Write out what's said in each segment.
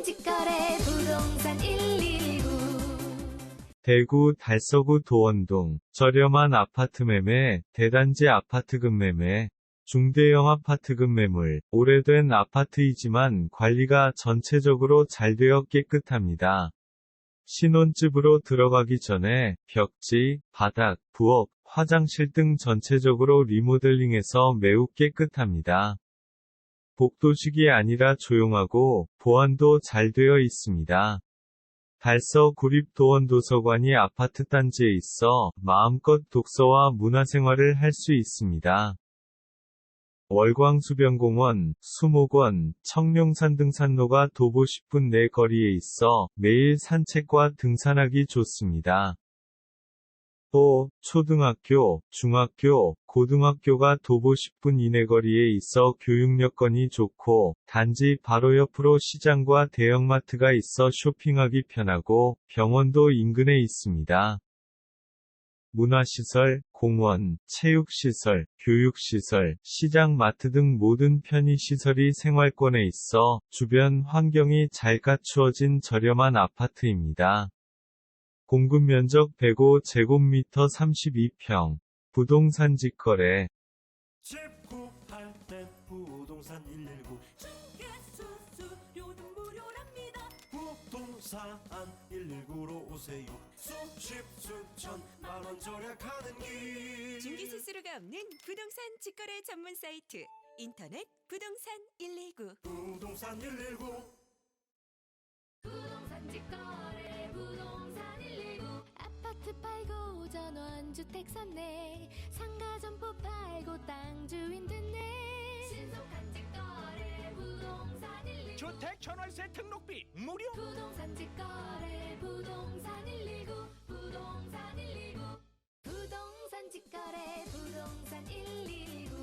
부동산 직거래 부동산 119 대구 달서구 도원동 저렴한 아파트 매매, 대단지 아파트급 매매, 중대형 아파트급 매물, 오래된 아파트이지만 관리가 전체적으로 잘 되어 깨끗합니다. 신혼집으로 들어가기 전에 벽지, 바닥, 부엌, 화장실 등 전체적으로 리모델링해서 매우 깨끗합니다. 복도식이 아니라 조용하고 보안도 잘 되어 있습니다. 달서 구립 도원 도서관이 아파트 단지에 있어 마음껏 독서와 문화생활을 할 수 있습니다. 월광수변공원, 수목원, 청룡산 등산로가 도보 10분 내 거리에 있어 매일 산책과 등산하기 좋습니다. 또, 초등학교, 중학교, 고등학교가 도보 10분 이내 거리에 있어 교육 여건이 좋고, 단지 바로 옆으로 시장과 대형마트가 있어 쇼핑하기 편하고, 병원도 인근에 있습니다. 문화시설, 공원, 체육시설, 교육시설, 시장 마트 등 모든 편의시설이 생활권에 있어 주변 환경이 잘 갖추어진 저렴한 아파트입니다. 공급 면적 105 제곱미터 32평. 부동산 직거래. 집 구할 때 부동산 119 수수료도 무료랍니다. 부동산 119로 오세요. 수십 수천 만원 절약하는 길. 중개 수수료가 없는 부동산 직거래 전문 사이트 인터넷 부동산 119 부동산 119 부동산 직거래 팔고 전원주택 샀네. 상가 점포 팔고 땅 주인 됐네. 신속한 직거래 부동산 119 주택 전월세 등록비 무료. 부동산 직거래 부동산 119 부동산 119 부동산 직거래 부동산 119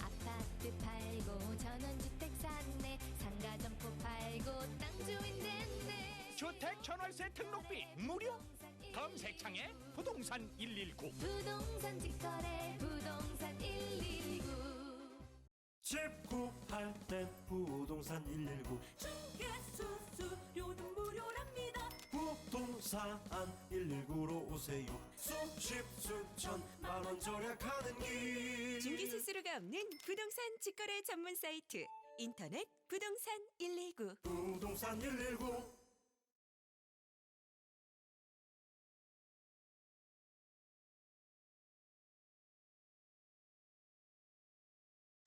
아파트 팔고 전원주택 샀네. 상가 점포 팔고 땅 주인 됐네. 주택 전월세 등록비 무료 검색창에 부동산 119 부동산 직거래 부동산 119 집 구할 때 부동산 119 수수료도 무료랍니다. 부동산 119로 오세요. 수십 수천 만원 절약하는 길. 중개 수수료가 없는 부동산 직거래 전문 사이트 인터넷 부동산 119 부동산 119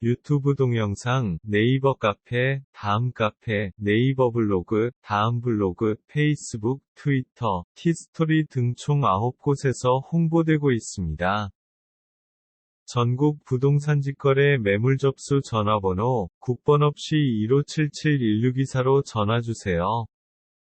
유튜브 동영상, 네이버 카페, 다음 카페, 네이버 블로그, 다음 블로그, 페이스북, 트위터, 티스토리 등 총 9곳에서 홍보되고 있습니다. 전국 부동산 직거래 매물 접수 전화번호 국번 없이 1577-1624로 전화주세요.